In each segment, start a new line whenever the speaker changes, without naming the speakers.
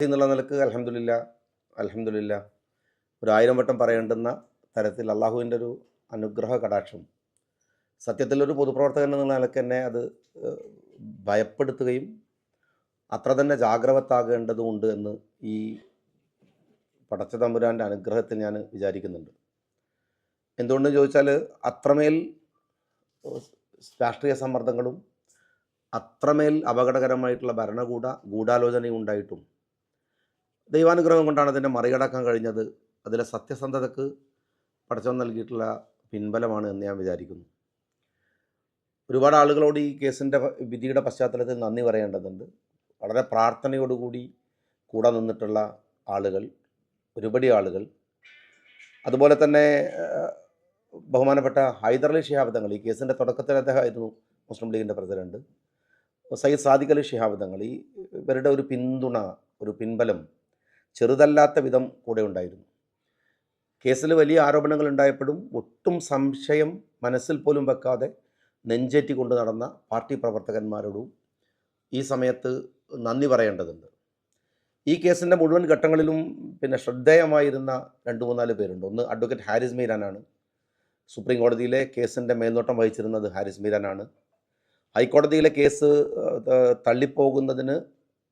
എന്നുള്ള നിലയ്ക്ക് അലഹമില്ല അലഹമില്ല ഒരു ആയിരം വട്ടം പറയേണ്ടുന്ന തരത്തിൽ അള്ളാഹുവിന്റെ ഒരു അനുഗ്രഹ കടാക്ഷം. സത്യത്തിൽ ഒരു പൊതുപ്രവർത്തകൻ എന്നുള്ള നിലയ്ക്ക് തന്നെ അത് ഭയപ്പെടുത്തുകയും അത്ര തന്നെ ജാഗ്രവത്താകേണ്ടതുണ്ട് എന്ന് ഈ പടച്ച തമ്പുരാന്റെ അനുഗ്രഹത്തിൽ ഞാൻ വിചാരിക്കുന്നുണ്ട്. എന്തുകൊണ്ടെന്ന് ചോദിച്ചാൽ അത്രമേൽ രാഷ്ട്രീയ സമ്മർദ്ദങ്ങളും അത്രമേൽ അപകടകരമായിട്ടുള്ള ഭരണകൂട ഗൂഢാലോചനയും ഉണ്ടായിട്ടും ദൈവാനുഗ്രഹം കൊണ്ടാണ് അതിനെ മറികടക്കാൻ കഴിഞ്ഞത്. അതിലെ സത്യസന്ധതക്ക് പടച്ചവൻ നൽകിയിട്ടുള്ള പിൻബലമാണ് എന്ന് ഞാൻ വിചാരിക്കുന്നു. ഒരുപാട് ആളുകളോട് ഈ കേസിന്റെ വിധിയുടെ പശ്ചാത്തലത്തിൽ നന്ദി പറയേണ്ടതുണ്ട്. വളരെ പ്രാർത്ഥനയോടുകൂടി കൂടെ നിന്നിട്ടുള്ള ആളുകൾ ഒരുപടി ആളുകൾ. അതുപോലെ തന്നെ ബഹുമാനപ്പെട്ട ഹൈദർലി ശിഹാബ് തങ്ങൾ ഈ കേസിന്റെ തുടക്കത്തിൽ അദ്ദേഹമായിരുന്നു മുസ്ലിം ലീഗിന്റെ പ്രസിഡന്റ്. സയ്യിദ് സാദിഖ് അലി ശിഹാബ് തങ്ങൾ ഇവരുടെ ഒരു പിന്തുണ ഒരു പിൻബലം ചെറുതല്ലാത്ത വിധം കൂടെ ഉണ്ടായിരുന്നു. കേസിൽ വലിയ ആരോപണങ്ങൾ ഉണ്ടായപ്പോഴും ഒട്ടും സംശയം മനസ്സിൽ പോലും വെക്കാതെ നെഞ്ചേറ്റി കൊണ്ട് നടന്ന പാർട്ടി പ്രവർത്തകന്മാരോടും ഈ സമയത്ത് നന്ദി പറയേണ്ടതുണ്ട്. ഈ കേസിന്റെ മുഴുവൻ ഘട്ടങ്ങളിലും പിന്നെ ശ്രദ്ധേയമായിരുന്ന രണ്ട് മൂന്നാൽ പേരുണ്ട്. ഒന്ന് അഡ്വക്കേറ്റ് ഹാരിസ് മീരാനാണ്. സുപ്രീം കോടതിയിലെ കേസിന്റെ മേൽനോട്ടം വഹിച്ചിരുന്നത് ഹാരിസ് മീരാനാണ്. ഹൈക്കോടതിയിലെ കേസ് തള്ളിപ്പോകുന്നതിന്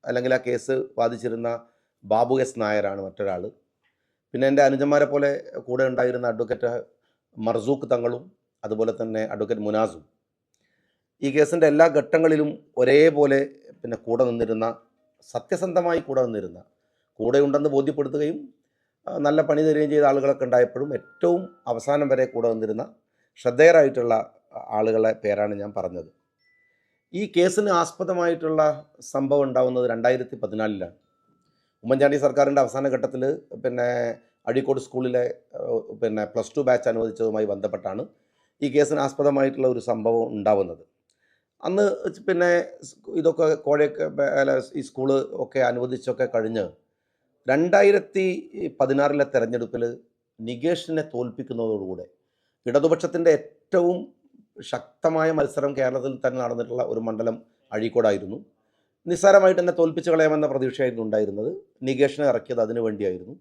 അല്ലെങ്കിൽ ആ കേസ് വാദിച്ചിരുന്ന ബാബു എസ് നായരാണ് മറ്റൊരാൾ പിന്നെ എന്റെ അനുജന്മാരെ പോലെ കൂടെ ഉണ്ടായിരുന്ന അഡ്വക്കേറ്റ് മർസൂഖ് തങ്ങളും അതുപോലെ തന്നെ അഡ്വക്കേറ്റ് മുനാസും. ഈ കേസിന്റെ എല്ലാ ഘട്ടങ്ങളിലും ഒരേപോലെ പിന്നെ കൂടെ നിന്നിരുന്ന സത്യസന്ധമായി കൂടെ നിന്നിരുന്ന കൂടെ ഉണ്ടെന്ന് ബോധ്യപ്പെടുത്തുകയും നല്ല പണി തരികയും ചെയ്ത ആളുകളൊക്കെ ഉണ്ടായപ്പോഴും ഏറ്റവും അവസാനം വരെ കൂടെ നിന്നിരുന്ന ശ്രദ്ധേയരായിട്ടുള്ള ആളുകളെ പേരാണ് ഞാൻ പറഞ്ഞത്. ഈ കേസിന് ആസ്പദമായിട്ടുള്ള സംഭവം ഉണ്ടാവുന്നത് രണ്ടായിരത്തി പതിനാലിലാണ്. ഉമ്മൻചാണ്ടി സർക്കാരിന്റെ അവസാന ഘട്ടത്തിൽ പിന്നെ അഴീക്കോട് സ്കൂളിലെ പിന്നെ പ്ലസ് ടു ബാച്ച് അനുവദിച്ചതുമായി ബന്ധപ്പെട്ടാണ് ഈ കേസിന് ആസ്പദമായിട്ടുള്ള ഒരു സംഭവം ഉണ്ടാവുന്നത്. അന്ന് പിന്നെ ഇതൊക്കെ കോഴയൊക്കെ ഈ സ്കൂൾ ഒക്കെ അനുവദിച്ചൊക്കെ കഴിഞ്ഞ് രണ്ടായിരത്തി പതിനാറിലെ തെരഞ്ഞെടുപ്പിൽ നികേഷിനെ തോൽപ്പിക്കുന്നതോടുകൂടെ ഇടതുപക്ഷത്തിന്റെ ഏറ്റവും ശക്തമായ മത്സരം കേരളത്തിൽ തന്നെ നടന്നിട്ടുള്ള ഒരു മണ്ഡലം അഴീക്കോടായിരുന്നു. നിസ്സാരമായിട്ട് തന്നെ തോൽപ്പിച്ച് കളയാമെന്ന പ്രതീക്ഷയായിരുന്നു ഉണ്ടായിരുന്നത്. നികേഷിനെ ഇറക്കിയത് അതിനു വേണ്ടിയായിരുന്നു.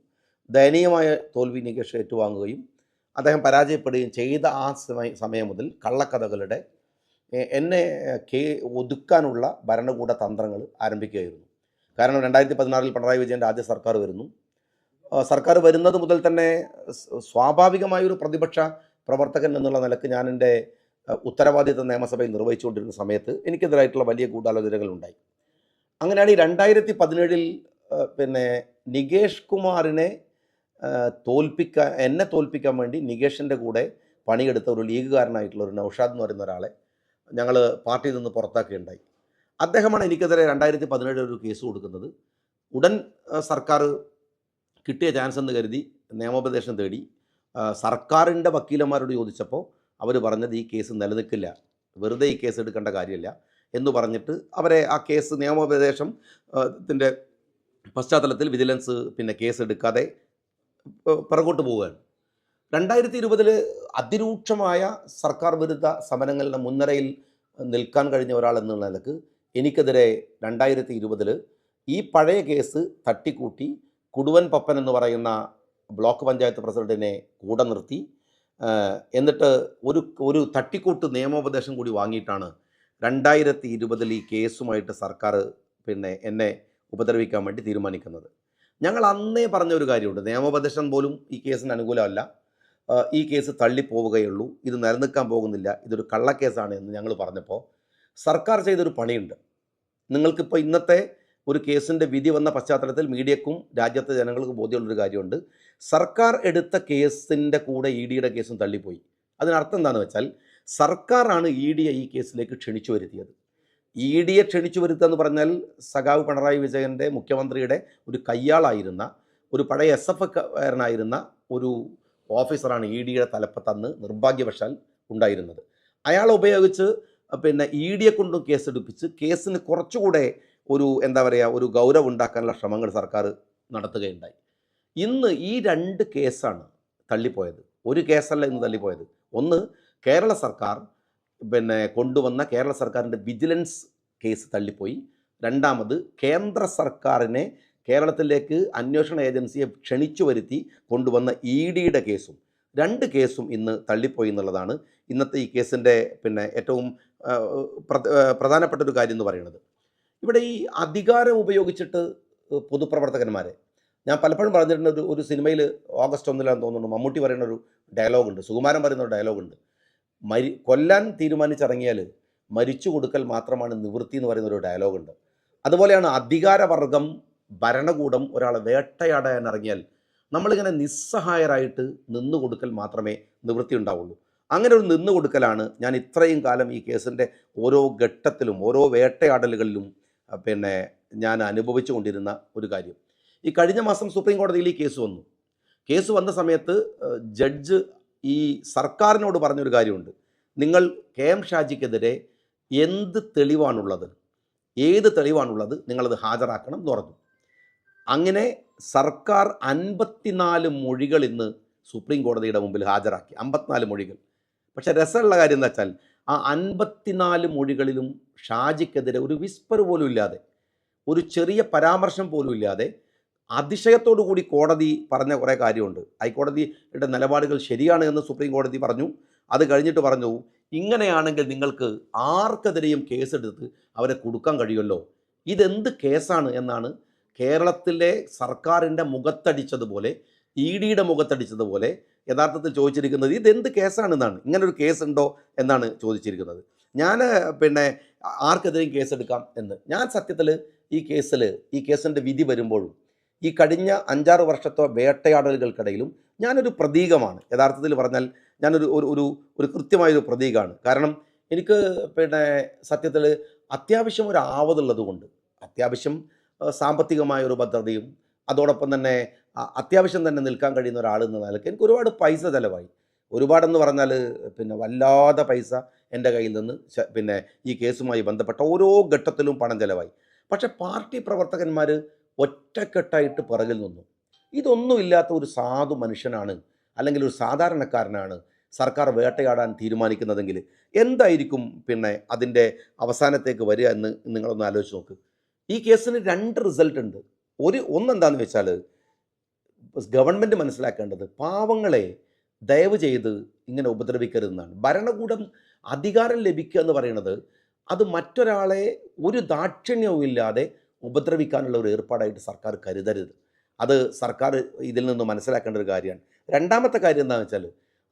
ദയനീയമായ തോൽവി നികേഷ് ഏറ്റുവാങ്ങുകയും അദ്ദേഹം പരാജയപ്പെടുകയും ചെയ്ത ആ സമയ മുതൽ കള്ളക്കഥകളുടെ എന്നെ കേ ഒതുക്കാനുള്ള ഭരണകൂട തന്ത്രങ്ങൾ ആരംഭിക്കുകയായിരുന്നു. കാരണം രണ്ടായിരത്തി പതിനാറിൽ പിണറായി വിജയന്റെ ആദ്യ സർക്കാർ വരുന്നു. സർക്കാർ വരുന്നത് മുതൽ തന്നെ സ്വാഭാവികമായൊരു പ്രതിപക്ഷ പ്രവർത്തകൻ എന്നുള്ള നിലയ്ക്ക് ഞാൻ എന്റെ ഉത്തരവാദിത്ത നിയമസഭയിൽ നിർവഹിച്ചുകൊണ്ടിരുന്ന സമയത്ത് എനിക്കെതിരായിട്ടുള്ള വലിയ ഗൂഢാലോചനകൾ ഉണ്ടായി അങ്ങനെയാണ് ഈ രണ്ടായിരത്തി പതിനേഴിൽ പിന്നെ നികേഷ് കുമാറിനെ തോൽപ്പിക്കാൻ എന്നെ തോൽപ്പിക്കാൻ വേണ്ടി നികേഷിന്റെ കൂടെ പണിയെടുത്ത ഒരു ലീഗുകാരനായിട്ടുള്ള ഒരു നൌഷാദ് എന്ന് പറയുന്ന ഒരാളെ ഞങ്ങൾ പാർട്ടിയിൽ നിന്ന് പുറത്താക്കുകയുണ്ടായി. അദ്ദേഹമാണ് എനിക്കെതിരെ രണ്ടായിരത്തി പതിനേഴിൽ ഒരു കേസ് കൊടുക്കുന്നത്. ഉടൻ സർക്കാർ കിട്ടിയ ചാൻസ് എന്ന് കരുതി നിയമോപദേശം തേടി സർക്കാരിന്റെ വക്കീലന്മാരോട് ചോദിച്ചപ്പോൾ അവർ പറഞ്ഞത് ഈ കേസ് നിലനിൽക്കില്ല. വെറുതെ ഈ കേസ് എടുക്കേണ്ട കാര്യമില്ല. എന്ന് പറഞ്ഞിട്ട് അവരെ ആ കേസ് നിയമോപദേശം ത്തിന്റെ പശ്ചാത്തലത്തിൽ വിജിലൻസ് പിന്നെ കേസ് എടുക്കാതെ പിറകോട്ട് പോവുകയാണ്. രണ്ടായിരത്തി ഇരുപതിൽ അതിരൂക്ഷമായ സർക്കാർ വിരുദ്ധ സമരങ്ങളുടെ മുൻനിരയിൽ നിൽക്കാൻ കഴിഞ്ഞ ഒരാൾ എന്നുള്ള നിലയ്ക്ക് എനിക്കെതിരെ രണ്ടായിരത്തി ഇരുപതിൽ ഈ പഴയ കേസ് തട്ടിക്കൂട്ടി കുടുവൻ പപ്പൻ എന്ന് പറയുന്ന ബ്ലോക്ക് പഞ്ചായത്ത് പ്രസിഡന്റിനെ കൂടെ നിർത്തി എന്നിട്ട് ഒരു ഒരു തട്ടിക്കൂട്ട് നിയമോപദേശം കൂടി വാങ്ങിയിട്ടാണ് രണ്ടായിരത്തി ഇരുപതിൽ ഈ കേസുമായിട്ട് സർക്കാർ പിന്നെ എന്നെ ഉപദ്രവിക്കാൻ വേണ്ടി തീരുമാനിക്കുന്നത്. ഞങ്ങൾ അന്നേ പറഞ്ഞ ഒരു കാര്യമുണ്ട്. നിയമോപദേശം പോലും ഈ കേസിന് അനുകൂലമല്ല. ഈ കേസ് തള്ളിപ്പോവുകയുള്ളൂ. ഇത് നിലനിൽക്കാൻ പോകുന്നില്ല. ഇതൊരു കള്ളക്കേസാണ് എന്ന് ഞങ്ങൾ പറഞ്ഞപ്പോൾ സർക്കാർ ചെയ്തൊരു പണിയുണ്ട്. നിങ്ങൾക്കിപ്പോൾ ഇന്നത്തെ ഒരു കേസിന്റെ വിധി വന്ന പശ്ചാത്തലത്തിൽ മീഡിയക്കും രാജ്യത്തെ ജനങ്ങൾക്ക് ബോധ്യമുള്ളൊരു കാര്യമുണ്ട്. സർക്കാർ എടുത്ത കേസിന്റെ കൂടെ ഇ ഡിയുടെ കേസും തള്ളിപ്പോയി. അതിനർത്ഥം എന്താണെന്ന് വെച്ചാൽ സർക്കാരാണ് ഇ ഡിയെ ഈ കേസിലേക്ക് ക്ഷണിച്ചു വരുത്തിയത്. ഇ ഡിയെ ക്ഷണിച്ചു വരുത്തുക എന്ന് പറഞ്ഞാൽ സഖാവ് പിണറായി വിജയന്റെ മുഖ്യമന്ത്രിയുടെ ഒരു കയ്യാളായിരുന്ന ഒരു പഴയ എസ് എഫ് കാരനായിരുന്ന ഒരു ഓഫീസറാണ് ഇ ഡിയുടെ തലപ്പത്ത് അന്ന് നിർഭാഗ്യവശാൽ ഉണ്ടായിരുന്നത്. അയാൾ ഉപയോഗിച്ച് പിന്നെ ഇ ഡിയെ കൊണ്ടും കേസെടുപ്പിച്ച് കേസിന് കുറച്ചുകൂടെ ഒരു എന്താ പറയുക ഒരു ഗൗരവം ഉണ്ടാക്കാനുള്ള ശ്രമങ്ങൾ സർക്കാർ നടത്തുകയുണ്ടായി. ഇന്ന് ഈ രണ്ട് കേസാണ് തള്ളിപ്പോയത്. ഒരു കേസല്ല ഇന്ന് തള്ളിപ്പോയത്. ഒന്ന് കേരള സർക്കാർ പിന്നെ കൊണ്ടുവന്ന കേരള സർക്കാരിന്റെ വിജിലൻസ് കേസ് തള്ളിപ്പോയി. രണ്ടാമത് കേന്ദ്ര സർക്കാരിനെ കേരളത്തിലേക്ക് അന്വേഷണ ഏജൻസിയെ ക്ഷണിച്ചു വരുത്തി കൊണ്ടുവന്ന ഇ ഡിയുടെ കേസും. രണ്ട് കേസും ഇന്ന് തള്ളിപ്പോയി എന്നുള്ളതാണ് ഇന്നത്തെ ഈ കേസിന്റെ പിന്നെ ഏറ്റവും പ്രധാനപ്പെട്ട ഒരു കാര്യം എന്ന് പറയുന്നത്. ഇവിടെ ഈ അധികാരം ഉപയോഗിച്ചിട്ട് പൊതുപ്രവർത്തകന്മാരെ ഞാൻ പലപ്പോഴും പറഞ്ഞിട്ടുണ്ട് ഒരു ഒരു സിനിമയിൽ ഓഗസ്റ്റ് ഒന്നിലാന്ന് തോന്നുന്നു മമ്മൂട്ടി പറയുന്ന ഒരു ഡയലോഗുണ്ട് സുകുമാരൻ പറയുന്ന ഒരു ഡയലോഗുണ്ട്. മരി കൊല്ലാൻ തീരുമാനിച്ചിറങ്ങിയാൽ മരിച്ചു കൊടുക്കൽ മാത്രമാണ് നിവൃത്തി എന്ന് പറയുന്ന ഒരു ഡയലോഗുണ്ട് അതുപോലെയാണ് അധികാരവർഗം ഭരണകൂടം ഒരാളെ വേട്ടയാടാൻ ഇറങ്ങിയാൽ നമ്മളിങ്ങനെ നിസ്സഹായരായിട്ട് നിന്നു കൊടുക്കൽ മാത്രമേ നിവൃത്തി ഉണ്ടാവുള്ളൂ. അങ്ങനെ ഒരു നിന്നു കൊടുക്കലാണ് ഞാൻ ഇത്രയും കാലം ഈ കേസിന്റെ ഓരോ ഘട്ടത്തിലും ഓരോ വേട്ടയാടലുകളിലും പിന്നെ ഞാൻ അനുഭവിച്ചു കൊണ്ടിരുന്ന ഒരു കാര്യം. ഈ കഴിഞ്ഞ മാസം സുപ്രീം കോടതിയിൽ ഈ കേസ് വന്നു. കേസ് വന്ന സമയത്ത് ജഡ്ജ് ഈ സർക്കാരിനോട് പറഞ്ഞൊരു കാര്യമുണ്ട്. നിങ്ങൾ കെ എം ഷാജിക്കെതിരെ എന്ത് തെളിവാണുള്ളത് ഏത് തെളിവാണുള്ളത് നിങ്ങളത് ഹാജരാക്കണം എന്ന് പറഞ്ഞു അങ്ങനെ സർക്കാർ അൻപത്തിനാല് മൊഴികൾ ഇന്ന് സുപ്രീം കോടതിയുടെ മുമ്പിൽ ഹാജരാക്കി. അമ്പത്തിനാല് മൊഴികൾ. പക്ഷേ രസമുള്ള കാര്യം എന്താ വെച്ചാൽ ആ അൻപത്തിനാല് മൊഴികളിലും ഷാജിക്കെതിരെ ഒരു വിസ്പർ പോലും ഇല്ലാതെ ഒരു ചെറിയ പരാമർശം പോലും ഇല്ലാതെ അതിശയത്തോടു കൂടി കോടതി പറഞ്ഞ കുറേ കാര്യമുണ്ട്. ഹൈക്കോടതിയുടെ നിലപാടുകൾ ശരിയാണ് എന്ന് സുപ്രീം കോടതി പറഞ്ഞു. അത് കഴിഞ്ഞിട്ട് പറഞ്ഞു ഇങ്ങനെയാണെങ്കിൽ നിങ്ങൾക്ക് ആർക്കെതിരെയും കേസെടുത്ത് അവരെ കൊടുക്കാൻ കഴിയുമല്ലോ? ഇതെന്ത് കേസാണ്? എന്നാണ് കേരളത്തിലെ സർക്കാരിന്റെ മുഖത്തടിച്ചതുപോലെ ഇ ഡിയുടെ മുഖത്തടിച്ചതുപോലെ യഥാർത്ഥത്തിൽ ചോദിച്ചിരിക്കുന്നത് ഇതെന്ത് കേസാണെന്നാണ്? ഇങ്ങനൊരു കേസ് ഉണ്ടോ എന്നാണ് ചോദിച്ചിരിക്കുന്നത്. ഞാൻ പിന്നെ ആർക്കെതിരെയും കേസെടുക്കാം എന്ന്. ഞാൻ സത്യത്തിൽ ഈ കേസിൽ ഈ കേസിന്റെ വിധി വരുമ്പോഴും ഈ കഴിഞ്ഞ അഞ്ചാറ് വർഷത്തെ വേട്ടയാടലുകൾക്കിടയിലും ഞാനൊരു പ്രതീകമാണ്. യഥാർത്ഥത്തിൽ പറഞ്ഞാൽ ഞാനൊരു ഒരു ഒരു ഒരു കൃത്യമായൊരു പ്രതീകമാണ് കാരണം എനിക്ക് പിന്നെ സത്യത്തിൽ അത്യാവശ്യം ഒരു ആവതുള്ളത് കൊണ്ട് അത്യാവശ്യം സാമ്പത്തികമായ ഒരു ഭദ്രതയും അതോടൊപ്പം തന്നെ അത്യാവശ്യം തന്നെ നിൽക്കാൻ കഴിയുന്ന ഒരാൾ എന്ന നിലയ്ക്ക് എനിക്ക് ഒരുപാട് പൈസ ചിലവായി. ഒരുപാടെന്ന് പറഞ്ഞാൽ പിന്നെ വല്ലാതെ പൈസ എന്റെ കയ്യിൽ നിന്ന് പിന്നെ ഈ കേസുമായി ബന്ധപ്പെട്ട ഓരോ ഘട്ടത്തിലും പണം ചിലവായി. പക്ഷേ പാർട്ടി പ്രവർത്തകന്മാർ ഒറ്റക്കെട്ടായിട്ട് പിറകിൽ നിന്നു. ഇതൊന്നുമില്ലാത്ത ഒരു സാധു മനുഷ്യനാണ് അല്ലെങ്കിൽ ഒരു സാധാരണക്കാരനാണ് സർക്കാർ വേട്ടയാടാൻ തീരുമാനിക്കുന്നതെങ്കിൽ എന്തായിരിക്കും പിന്നെ അതിന്റെ അവസാനത്തേക്ക് വരിക എന്ന് നിങ്ങളൊന്ന് ആലോചിച്ച് നോക്ക്. ഈ കേസിന് രണ്ട് റിസൾട്ട് ഉണ്ട്. ഒരു ഒന്നെന്താണെന്ന് വെച്ചാൽ ഗവൺമെന്റ് മനസ്സിലാക്കേണ്ടത് പാവങ്ങളെ ദയവ് ചെയ്ത് ഇങ്ങനെ ഉപദ്രവിക്കരുതെന്നാണ്. ഭരണകൂടം അധികാരം ലഭിക്കുക എന്ന് പറയുന്നത് അത് മറ്റൊരാളെ ഒരു ദാക്ഷിണ്യവും ഇല്ലാതെ ഉപദ്രവിക്കാനുള്ള ഒരു ഏർപ്പാടായിട്ട് സർക്കാർ കരുതരുത്. അത് സർക്കാർ ഇതിൽ നിന്ന് മനസ്സിലാക്കേണ്ട ഒരു കാര്യമാണ്. രണ്ടാമത്തെ കാര്യം എന്താണെന്ന് വെച്ചാൽ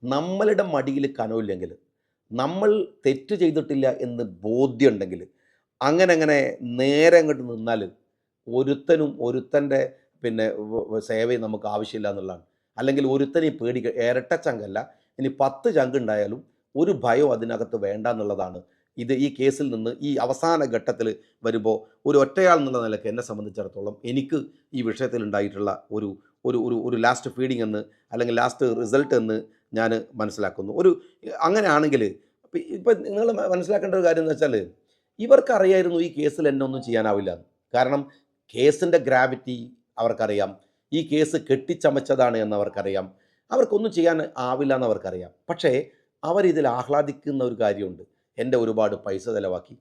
നമ്മളുടെ മടിയിൽ കനവില്ലെങ്കിൽ നമ്മൾ തെറ്റ് ചെയ്തിട്ടില്ല എന്ന് ബോധ്യമുണ്ടെങ്കിൽ അങ്ങനെ അങ്ങനെ നേരെ അങ്ങോട്ട് നിന്നാൽ ഒരുത്തനും ഒരുത്തന്റെ പിന്നെ സേവയും നമുക്ക് ആവശ്യമില്ല എന്നുള്ളതാണ്. അല്ലെങ്കിൽ ഒരുത്തനെയും പേടിക്കുക ഇരട്ട ചങ്കല്ല ഇനി പത്ത് ചങ്ക് ഉണ്ടായാലും ഒരു ഭയം അതിനകത്ത് വേണ്ട എന്നുള്ളതാണ് ഇത് ഈ കേസിൽ നിന്ന് ഈ അവസാന ഘട്ടത്തിൽ വരുമ്പോൾ ഒരു ഒറ്റയാൾ എന്നുള്ള നിലയ്ക്ക് എന്നെ സംബന്ധിച്ചിടത്തോളം എനിക്ക് ഈ വിഷയത്തിൽ ഉണ്ടായിട്ടുള്ള ഒരു ഒരു ഒരു ഒരു ലാസ്റ്റ് ഫീഡിംഗ് എന്ന് അല്ലെങ്കിൽ ലാസ്റ്റ് റിസൾട്ട് എന്ന് ഞാൻ മനസ്സിലാക്കുന്നു. ഒരു അങ്ങനെയാണെങ്കിൽ ഇപ്പം നിങ്ങൾ മനസ്സിലാക്കേണ്ട ഒരു കാര്യം എന്ന് വെച്ചാൽ ഇവർക്കറിയായിരുന്നു ഈ കേസിൽ എന്നെ ഒന്നും ചെയ്യാനാവില്ല. കാരണം കേസിന്റെ ഗ്രാവിറ്റി അവർക്കറിയാം. ഈ കേസ് കെട്ടിച്ചമച്ചതാണ് എന്ന് അവർക്കറിയാം. അവർക്കൊന്നും ചെയ്യാൻ ആവില്ല എന്ന് അവർക്കറിയാം. പക്ഷേ അവരിതിൽ ആഹ്ലാദിക്കുന്ന ഒരു കാര്യമുണ്ട്. എന്റെ ഒരുപാട് പൈസ ചിലവാക്കി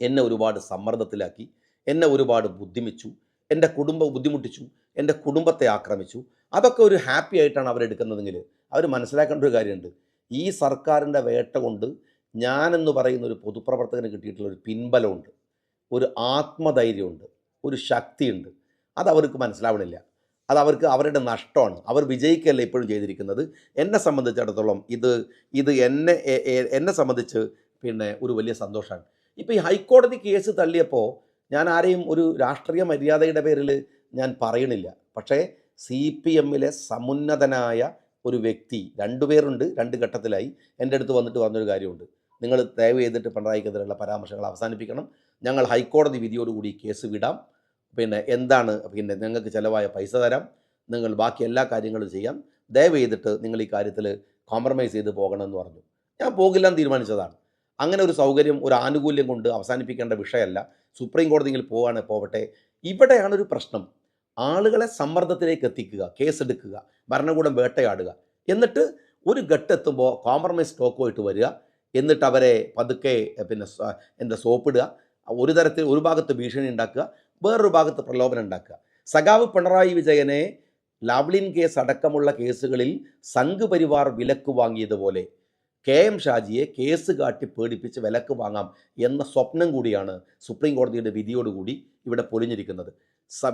എന്നെ ഒരുപാട് സമ്മർദ്ദത്തിലാക്കി എന്നെ ഒരുപാട് ബുദ്ധിമിച്ചു എന്റെ കുടുംബം ബുദ്ധിമുട്ടിച്ചു എന്റെ കുടുംബത്തെ ആക്രമിച്ചു. അതൊക്കെ ഒരു ഹാപ്പി ആയിട്ടാണ് അവരെടുക്കുന്നതെങ്കിൽ അവർ മനസ്സിലാക്കേണ്ട ഒരു കാര്യമുണ്ട്. ഈ സർക്കാരിന്റെ വേട്ട കൊണ്ട് ഞാനെന്ന് പറയുന്ന ഒരു പൊതുപ്രവർത്തകന് കിട്ടിയിട്ടുള്ള ഒരു പിൻബലമുണ്ട്. ഒരു ആത്മധൈര്യമുണ്ട്. ഒരു ശക്തിയുണ്ട്. അത് അവർക്ക് മനസ്സിലാവണില്ല. അത് അവർക്ക് അവരുടെ നഷ്ടമാണ്. അവർ വിജയിക്കല്ല ഇപ്പോഴും ചെയ്തിരിക്കുന്നത്? എന്നെ സംബന്ധിച്ചിടത്തോളം ഇത് ഇത് എന്നെ എന്നെ സംബന്ധിച്ച് പിന്നെ ഒരു വലിയ സന്തോഷമാണ്. ഇപ്പോൾ ഈ ഹൈക്കോടതി കേസ് തള്ളിയപ്പോൾ ഞാൻ ആരെയും ഒരു രാഷ്ട്രീയ മര്യാദയുടെ പേരിൽ ഞാൻ പറയണില്ല. പക്ഷേ സി പി എമ്മിലെ സമുന്നതനായ ഒരു വ്യക്തി രണ്ടുപേരുണ്ട് രണ്ട് ഘട്ടത്തിലായി എന്റെ അടുത്ത് വന്നിട്ട് പറഞ്ഞൊരു കാര്യമുണ്ട്. നിങ്ങൾ ദയവ് ചെയ്തിട്ട് പിണറായിക്കെതിരെയുള്ള പരാമർശങ്ങൾ അവസാനിപ്പിക്കണം. ഞങ്ങൾ ഹൈക്കോടതി വിധിയോടുകൂടി കേസ് വിടാം. പിന്നെ എന്താണ് പിന്നെ നിങ്ങൾക്ക് ചിലവായ പൈസ തരാം. നിങ്ങൾ ബാക്കി എല്ലാ കാര്യങ്ങളും ചെയ്യാം. ദയവ് ചെയ്തിട്ട് നിങ്ങൾ ഈ കാര്യത്തിൽ കോംപ്രമൈസ് ചെയ്ത് പോകണമെന്ന് പറഞ്ഞു. ഞാൻ പോകില്ല എന്ന് തീരുമാനിച്ചതാണ്. അങ്ങനെ ഒരു സൗകര്യം ഒരു ആനുകൂല്യം കൊണ്ട് അവസാനിപ്പിക്കേണ്ട വിഷയമല്ല. സുപ്രീം കോടതിയിൽ പോവാണ് പോവട്ടെ. ഇവിടെയാണ് ഒരു പ്രശ്നം. ആളുകളെ സമ്മർദ്ദത്തിലേക്ക് എത്തിക്കുക കേസെടുക്കുക ഭരണകൂടം വേട്ടയാടുക. എന്നിട്ട് ഒരു ഘട്ടെത്തുമ്പോൾ കോംപ്രമൈസ് സ്റ്റോക്കുമായിട്ട് വരിക. എന്നിട്ട് അവരെ പതുക്കെ പിന്നെ എന്താ സോപ്പിടുക. ഒരു തരത്തിൽ ഒരു ഭാഗത്ത് ഭീഷണി ഉണ്ടാക്കുക. വേറൊരു ഭാഗത്ത് പ്രലോഭനം ഉണ്ടാക്കുക. സഖാവ് പിണറായി വിജയനെ ലാവ്ലിൻ കേസ് അടക്കമുള്ള കേസുകളിൽ സംഘ് പരിവാർ വിലക്ക് വാങ്ങിയതുപോലെ കെ എം ഷാജിയെ കേസ് കാട്ടി പേടിപ്പിച്ച് വിലക്ക് വാങ്ങാം എന്ന സ്വപ്നം കൂടിയാണ് സുപ്രീം കോടതിയുടെ വിധിയോടുകൂടി ഇവിടെ പൊലിഞ്ഞിരിക്കുന്നത്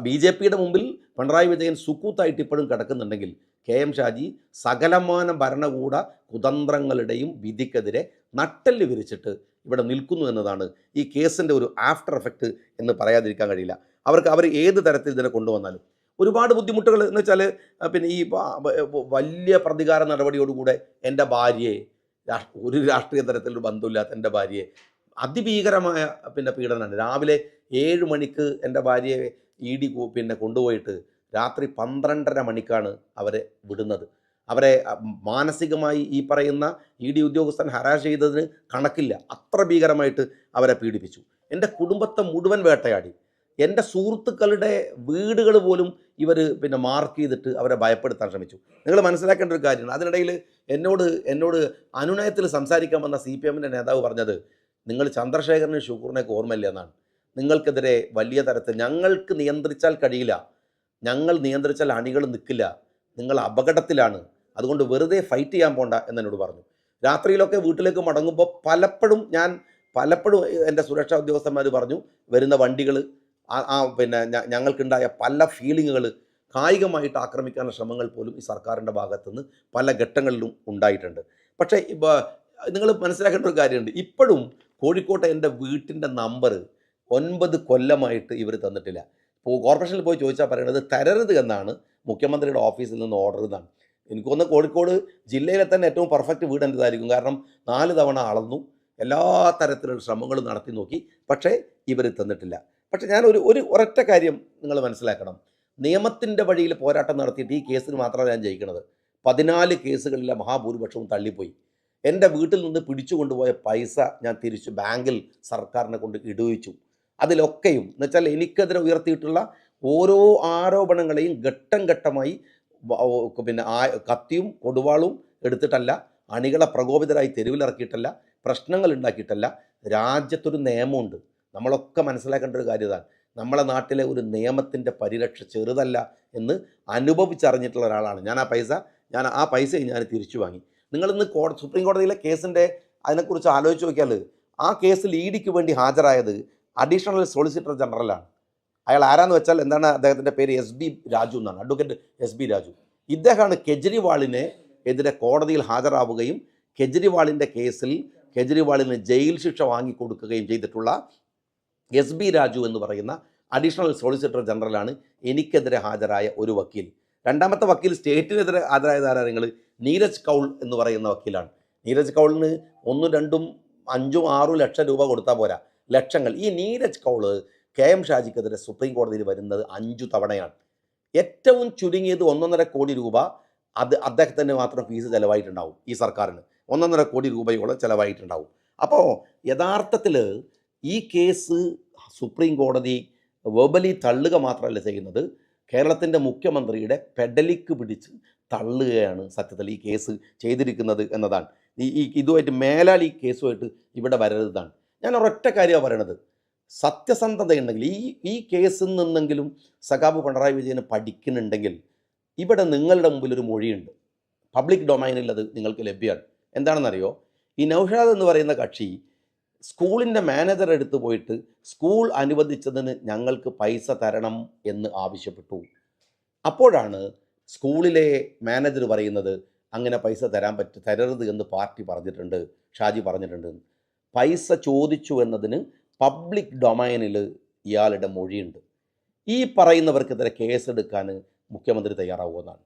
ബി ജെ പിയുടെ മുമ്പിൽ പിണറായി വിജയൻ സുക്കൂത്തായിട്ട് ഇപ്പോഴും കിടക്കുന്നുണ്ടെങ്കിൽ കെ എം ഷാജി സകലമാന ഭരണകൂട കുതന്ത്രങ്ങളുടെയും വിധിക്കെതിരെ നട്ടൽ വിരിച്ചിട്ട് ഇവിടെ നിൽക്കുന്നു എന്നതാണ് ഈ കേസിന്റെ ഒരു ആഫ്റ്റർ എഫക്റ്റ് എന്ന് പറയാതിരിക്കാൻ കഴിയില്ല. അവർക്ക് അവർ ഏത് തരത്തിൽ ഇതിനെ കൊണ്ടുവന്നാലും. ഒരുപാട് ബുദ്ധിമുട്ടുകൾ എന്ന് വെച്ചാൽ പിന്നെ ഈ വലിയ പ്രതികാര നടപടിയോടുകൂടെ എന്റെ ഭാര്യയെ ഒരു രാഷ്ട്രീയ തരത്തിലൊരു ബന്ധമില്ലാത്ത എന്റെ ഭാര്യയെ അതിഭീകരമായ പിന്നെ പീഡനമാണ്. രാവിലെ ഏഴ് മണിക്ക് എന്റെ ഭാര്യയെ ഇ ഡി പിന്നെ കൊണ്ടുപോയിട്ട് രാത്രി പന്ത്രണ്ടര മണിക്കാണ് അവരെ വിടുന്നത്. അവരെ മാനസികമായി ഈ പറയുന്ന ഇ ഡി ഉദ്യോഗസ്ഥൻ ഹരാഷ് ചെയ്തതിന് കണക്കില്ല. അത്ര ഭീകരമായിട്ട് അവരെ പീഡിപ്പിച്ചു. എന്റെ കുടുംബത്തെ മുഴുവൻ വേട്ടയാടി. എന്റെ സുഹൃത്തുക്കളുടെ വീടുകൾ പോലും ഇവർ പിന്നെ മാർക്ക് ചെയ്തിട്ട് അവരെ ഭയപ്പെടുത്താൻ ശ്രമിച്ചു. നിങ്ങൾ മനസ്സിലാക്കേണ്ട ഒരു കാര്യമാണ്. അതിനിടയിൽ എന്നോട് എന്നോട് അനുനയത്തിൽ സംസാരിക്കാൻ വന്ന സി പി എമ്മിന്റെ നേതാവ് പറഞ്ഞത് നിങ്ങൾ ചന്ദ്രശേഖരനും ഷുക്കൂറിനെയൊക്കെ ഓർമ്മയില്ല എന്നാണ്. നിങ്ങൾക്കെതിരെ വലിയ തരത്തിൽ ഞങ്ങൾക്ക് നിയന്ത്രിച്ചാൽ കഴിയില്ല. ഞങ്ങൾ നിയന്ത്രിച്ചാൽ അണികൾ നിൽക്കില്ല. നിങ്ങൾ അപകടത്തിലാണ്. അതുകൊണ്ട് വെറുതെ ഫൈറ്റ് ചെയ്യാൻ പോണ്ട എന്നോട് പറഞ്ഞു. രാത്രിയിലൊക്കെ വീട്ടിലേക്ക് മടങ്ങുമ്പോൾ പലപ്പോഴും ഞാൻ പലപ്പോഴും എന്റെ സുരക്ഷാ ഉദ്യോഗസ്ഥന്മാർ പറഞ്ഞു വരുന്ന വണ്ടികൾ ആ പിന്നെ ഞങ്ങൾക്കുണ്ടായ പല ഫീലിങ്ങുകൾ കായികമായിട്ട് ആക്രമിക്കാനുള്ള ശ്രമങ്ങൾ പോലും ഈ സർക്കാരിന്റെ ഭാഗത്തുനിന്ന് പല ഘട്ടങ്ങളിലും ഉണ്ടായിട്ടുണ്ട്. പക്ഷേ നിങ്ങൾ മനസ്സിലാക്കേണ്ട ഒരു കാര്യമുണ്ട്. ഇപ്പോഴും കോഴിക്കോട്ടെ എന്റെ വീട്ടിന്റെ നമ്പർ ഒൻപത് കൊല്ലമായിട്ട് ഇവർ തന്നിട്ടില്ല. ഇപ്പോൾ കോർപ്പറേഷനിൽ പോയി ചോദിച്ചാൽ പറയുന്നത് തരരുത് എന്നാണ് മുഖ്യമന്ത്രിയുടെ ഓഫീസിൽ നിന്ന് ഓർഡർ എന്നാണ് എനിക്കൊന്ന് കോഴിക്കോട് ജില്ലയിലെ തന്നെ ഏറ്റവും പെർഫെക്റ്റ് വീട് എന്റെതായിരിക്കും കാരണം നാല് തവണ അളന്നു. എല്ലാ തരത്തിലുള്ള ശ്രമങ്ങളും നടത്തി നോക്കി. പക്ഷേ ഇവർ തന്നിട്ടില്ല. പക്ഷേ ഞാൻ ഒരു ഒരു ഒരൊറ്റ കാര്യം നിങ്ങൾ മനസ്സിലാക്കണം. നിയമത്തിന്റെ വഴിയിൽ പോരാട്ടം നടത്തിയിട്ട് ഈ കേസിന് മാത്രമാണ് ഞാൻ ജയിക്കുന്നത് പതിനാല് കേസുകളിലെ മഹാഭൂരിപക്ഷവും തള്ളിപ്പോയി. എന്റെ വീട്ടിൽ നിന്ന് പിടിച്ചു കൊണ്ടുപോയ പൈസ ഞാൻ തിരിച്ചു ബാങ്കിൽ സർക്കാരിനെ കൊണ്ട് ഇടുവിച്ചു. അതിലൊക്കെയും എന്നുവെച്ചാൽ എനിക്കെതിരെ ഉയർത്തിയിട്ടുള്ള ഓരോ ആരോപണങ്ങളെയും ഘട്ടം ഘട്ടമായി പിന്നെ ആ കത്തിയും കൊടുവാളും എടുത്തിട്ടല്ല അണികളെ പ്രകോപിതരായി തെരുവിലിറക്കിയിട്ടല്ല പ്രശ്നങ്ങൾ ഉണ്ടാക്കിയിട്ടല്ല രാജ്യത്തൊരു നിയമമുണ്ട്. നമ്മളൊക്കെ മനസ്സിലാക്കേണ്ട ഒരു കാര്യം ഇതാണ് നമ്മളെ നാട്ടിലെ ഒരു നിയമത്തിന്റെ പരിരക്ഷ ചെറുതല്ല എന്ന് അനുഭവിച്ചറിഞ്ഞിട്ടുള്ള ഒരാളാണ്. ഞാൻ ആ പൈസ ഞാൻ ആ പൈസ ഞാൻ തിരിച്ചു വാങ്ങി. നിങ്ങളിന്ന് കോ സുപ്രീം കോടതിയിലെ കേസിന്റെ അതിനെക്കുറിച്ച് ആലോചിച്ച് നോക്കിയാൽ ആ കേസിൽ ഇ ഡിക്ക് വേണ്ടി ഹാജരായത് അഡീഷണൽ സോളിസിറ്റർ ജനറലാണ്. അയാൾ ആരാന്ന് വെച്ചാൽ എന്താണ് അദ്ദേഹത്തിന്റെ പേര് എസ് ബി രാജു എന്നാണ്. Advocate S B Raju. ഇദ്ദേഹമാണ് കെജ്രിവാളിനെ എതിരെ കോടതിയിൽ ഹാജരാവുകയും കെജ്രിവാളിന്റെ കേസിൽ കെജ്രിവാളിന് ജയിൽ ശിക്ഷ വാങ്ങിക്കൊടുക്കുകയും ചെയ്തിട്ടുള്ള എസ് ബി രാജു എന്ന് പറയുന്ന അഡീഷണൽ സോളിസിറ്റർ ജനറലാണ് എനിക്കെതിരെ ഹാജരായ ഒരു വക്കീൽ. രണ്ടാമത്തെ വക്കീൽ സ്റ്റേറ്റിനെതിരെ ഹാജരായത് നീരജ് കൗൾ എന്ന് പറയുന്ന വക്കീലാണ്. നീരജ് കൗളിന് ഒന്നും രണ്ടും അഞ്ചും ആറും ലക്ഷം രൂപ കൊടുത്താൽ പോരാ. ലക്ഷങ്ങൾ. ഈ നീരജ് കൗൾ കെ എം ഷാജിക്കെതിരെ സുപ്രീം കോടതിയിൽ വരുന്നത് അഞ്ചു തവണയാണ്. ഏറ്റവും ചുരുങ്ങിയത് ഒന്നൊന്നര കോടി രൂപ അത് അദ്ദേഹത്തിന് മാത്രം ഫീസ് ചിലവായിട്ടുണ്ടാവും ഈ സർക്കാരിന്. ഒന്നൊന്നര കോടി രൂപയോളം ചിലവായിട്ടുണ്ടാവും. അപ്പോൾ യഥാർത്ഥത്തിൽ ഈ കേസ് സുപ്രീം കോടതി വെബലി തള്ളുക മാത്രമല്ല ചെയ്യുന്നത്. കേരളത്തിന്റെ മുഖ്യമന്ത്രിയുടെ പെഡലിക്ക് പിടിച്ച് തള്ളുകയാണ് സത്യത്തിൽ ഈ കേസ് ചെയ്തിരിക്കുന്നത് എന്നതാണ്. ഈ ഇതുമായിട്ട് മേലാൽ ഈ കേസുമായിട്ട് ഇവിടെ വരരുതാണ് ഞാൻ ഒരൊറ്റ കാര്യമാണ് പറയണത്. സത്യസന്ധതയുണ്ടെങ്കിൽ ഈ ഈ കേസിൽ നിന്നെങ്കിലും സഖാബ് പിണറായി വിജയന് പഠിക്കുന്നുണ്ടെങ്കിൽ ഇവിടെ നിങ്ങളുടെ മുമ്പിൽ ഒരു മൊഴിയുണ്ട്. പബ്ലിക് ഡൊമൈനിൽ അത് നിങ്ങൾക്ക് ലഭ്യമാണ്. എന്താണെന്നറിയോ? ഈ നൗഷാദ് എന്ന് പറയുന്ന കക്ഷി സ്കൂളിന്റെ മാനേജർ എടുത്തു പോയിട്ട് സ്കൂൾ അനുവദിച്ചതിന് ഞങ്ങൾക്ക് പൈസ തരണം എന്ന് ആവശ്യപ്പെട്ടു. അപ്പോഴാണ് സ്കൂളിലെ മാനേജർ പറയുന്നത് അങ്ങനെ പൈസ തരാൻ പറ്റ തരരുത് എന്ന് പാർട്ടി പറഞ്ഞിട്ടുണ്ട് ഷാജി പറഞ്ഞിട്ടുണ്ട്. പൈസ ചോദിച്ചു എന്നതിന് പബ്ലിക് ഡൊമൈനിൽ ഇയാളുടെ മൊഴിയുണ്ട്. ഈ പറയുന്നവർക്കെതിരെ കേസെടുക്കാൻ മുഖ്യമന്ത്രി തയ്യാറാവുമെന്നാണ്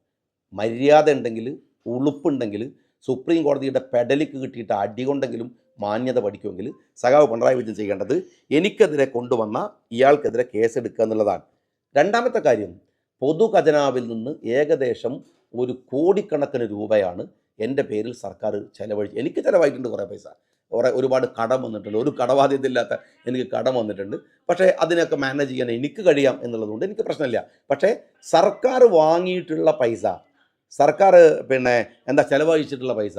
മര്യാദ ഉണ്ടെങ്കിൽ ഉളുപ്പുണ്ടെങ്കിൽ സുപ്രീം കോടതിയുടെ പെഡലിക്ക് കിട്ടിയിട്ട് അടി കൊണ്ടെങ്കിലും മാന്യത പഠിക്കുമെങ്കിൽ സഖാവ് പിണറായി വിജയൻ ചെയ്യേണ്ടത് എനിക്കെതിരെ കൊണ്ടുവന്ന ഇയാൾക്കെതിരെ കേസെടുക്കുക എന്നുള്ളതാണ്. രണ്ടാമത്തെ കാര്യം പൊതു ഖജനാവിൽ നിന്ന് ഏകദേശം ഒരു കോടിക്കണക്കിന് രൂപയാണ് എന്റെ പേരിൽ സർക്കാർ ചിലവഴിച്ച് എനിക്ക് ചിലവായിട്ടുണ്ട് കുറേ പൈസ. കുറേ ഒരുപാട് കടം വന്നിട്ടുണ്ട്. ഒരു കടബാധ്യതയില്ലാത്ത എനിക്ക് കടം വന്നിട്ടുണ്ട്. പക്ഷേ അതിനൊക്കെ മാനേജ് ചെയ്യാൻ എനിക്ക് കഴിയാം എന്നുള്ളതുകൊണ്ട് എനിക്ക് പ്രശ്നമില്ല. പക്ഷേ സർക്കാർ വാങ്ങിയിട്ടുള്ള പൈസ സർക്കാർ പിന്നെ എന്താ ചിലവഴിച്ചിട്ടുള്ള പൈസ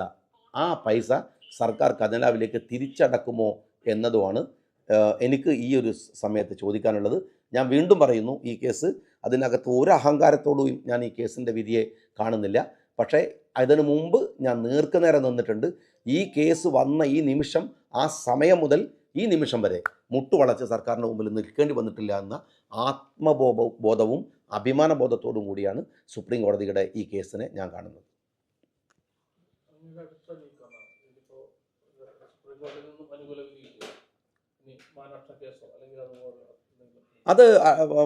ആ പൈസ സർക്കാർ ഖജനാവിലേക്ക് തിരിച്ചടക്കുമോ എന്നതുമാണ് എനിക്ക് ഈ ഒരു സമയത്ത് ചോദിക്കാനുള്ളത്. ഞാൻ വീണ്ടും പറയുന്നു ഈ കേസ് അതിനകത്ത് ഒരു അഹങ്കാരത്തോടും ഞാൻ ഈ കേസിന്റെ വിധിയെ കാണുന്നില്ല. പക്ഷേ അതിനു മുമ്പ് ഞാൻ നേർക്കുനേരെ നിന്നിട്ടുണ്ട്. ഈ കേസ് വന്ന ഈ നിമിഷം ആ സമയം മുതൽ ഈ നിമിഷം വരെ മുട്ടുവളച്ച് സർക്കാരിന്റെ മുമ്പിൽ നിൽക്കേണ്ടി വന്നിട്ടില്ല എന്ന ആത്മബോധ ബോധവും അഭിമാനബോധത്തോടും കൂടിയാണ് സുപ്രീം കോടതിയുടെ ഈ കേസിനെ ഞാൻ കാണുന്നത്. അത്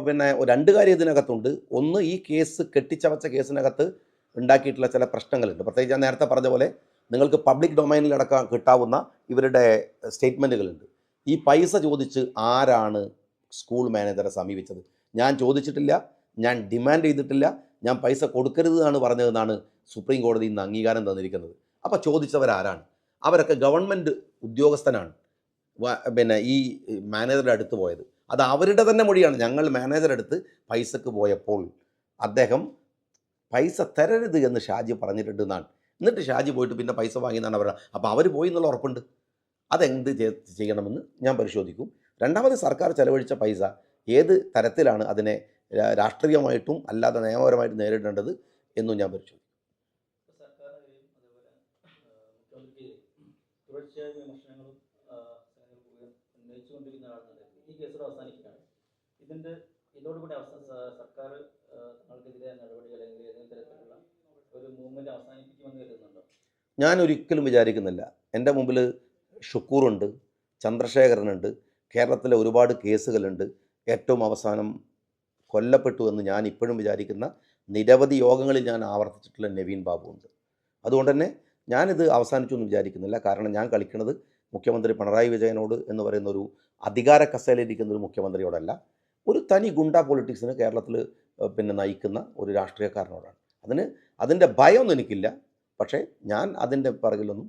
പിന്നെ രണ്ട് കാര്യം ഇതിനകത്തുണ്ട്. ഒന്ന് ഈ കേസ് കെട്ടിച്ചവച്ച കേസിനകത്ത് ഉണ്ടാക്കിയിട്ടുള്ള ചില പ്രശ്നങ്ങളുണ്ട്. പ്രത്യേകിച്ച് ഞാൻ നേരത്തെ പറഞ്ഞ പോലെ നിങ്ങൾക്ക് പബ്ലിക് ഡൊമൈനിലടക്കം കിട്ടാവുന്ന ഇവരുടെ സ്റ്റേറ്റ്മെന്റുകളുണ്ട് ഈ പൈസ ചോദിച്ച് ആരാണ് സ്കൂൾ മാനേജറെ സമീപിച്ചത്? ഞാൻ ചോദിച്ചിട്ടില്ല ഞാൻ ഡിമാൻഡ് ചെയ്തിട്ടില്ല ഞാൻ പൈസ കൊടുക്കരുത് എന്നാണ് പറഞ്ഞതെന്നാണ് സുപ്രീം കോടതി ഇന്ന് അംഗീകാരം തന്നിരിക്കുന്നത്. അപ്പോൾ ചോദിച്ചവരാരാണ്? അവരൊക്കെ ഗവൺമെന്റ് ഉദ്യോഗസ്ഥനാണ്. പിന്നെ ഈ മാനേജറുടെ അടുത്ത് പോയത്. അത് അവരുടെ തന്നെ മൊഴിയാണ്. ഞങ്ങൾ മാനേജറുടെ അടുത്ത് പൈസക്ക് പോയപ്പോൾ അദ്ദേഹം പൈസ തരരുത് എന്ന് ഷാജി പറഞ്ഞിട്ടുണ്ട് എന്നാണ് എന്നിട്ട് ഷാജി പോയിട്ട് പിന്നെ പൈസ വാങ്ങിയെന്നാണ് പറയുക അപ്പോൾ അവർ പോയി എന്നുള്ള ഉറപ്പുണ്ട്. അതെന്ത് ചെയ്യണമെന്ന് ഞാൻ പരിശോധിക്കും. രണ്ടാമത് സർക്കാർ ചെലവഴിച്ച പൈസ ഏത് തരത്തിലാണ് അതിനെ രാഷ്ട്രീയമായിട്ടും അല്ലാതെ നിയമപരമായിട്ട് നേരിടേണ്ടത് എന്നും ഞാൻ പരിശോധിക്കും.
ഇതിന്റെ ഇതോടുകൂടി സർക്കാർ തങ്ങൾക്കെതിരെ നടപടി അല്ലെങ്കിൽ ഏതെങ്കിലും തരത്തിലുള്ള ഒരു
ഞാൻ ഒരിക്കലും വിചാരിക്കുന്നില്ല. എന്റെ മുമ്പിൽ ഷുക്കൂറുണ്ട് ചന്ദ്രശേഖരനുണ്ട് കേരളത്തിലെ ഒരുപാട് കേസുകളുണ്ട്. ഏറ്റവും അവസാനം കൊല്ലപ്പെട്ടു എന്ന് ഞാൻ ഇപ്പോഴും വിചാരിക്കുന്ന നിരവധി യോഗങ്ങളിൽ ഞാൻ ആവർത്തിച്ചിട്ടുള്ള നവീൻ ബാബു ഉണ്ട് അതുകൊണ്ട് തന്നെ ഞാനിത് അവസാനിച്ചു എന്ന് വിചാരിക്കുന്നില്ല. കാരണം ഞാൻ കളിക്കുന്നത് മുഖ്യമന്ത്രി പിണറായി വിജയനോട് എന്ന് പറയുന്ന ഒരു അധികാര കസേലയിരിക്കുന്ന ഒരു മുഖ്യമന്ത്രിയോടല്ല. ഒരു തനി ഗുണ്ട പൊളിറ്റിക്സിന് കേരളത്തിൽ പിന്നെ നയിക്കുന്ന ഒരു രാഷ്ട്രീയക്കാരനോടാണ്. അതിന് അതിന്റെ ഭയമൊന്നും എനിക്കില്ല. പക്ഷേ ഞാൻ അതിന്റെ പിറകിലൊന്നും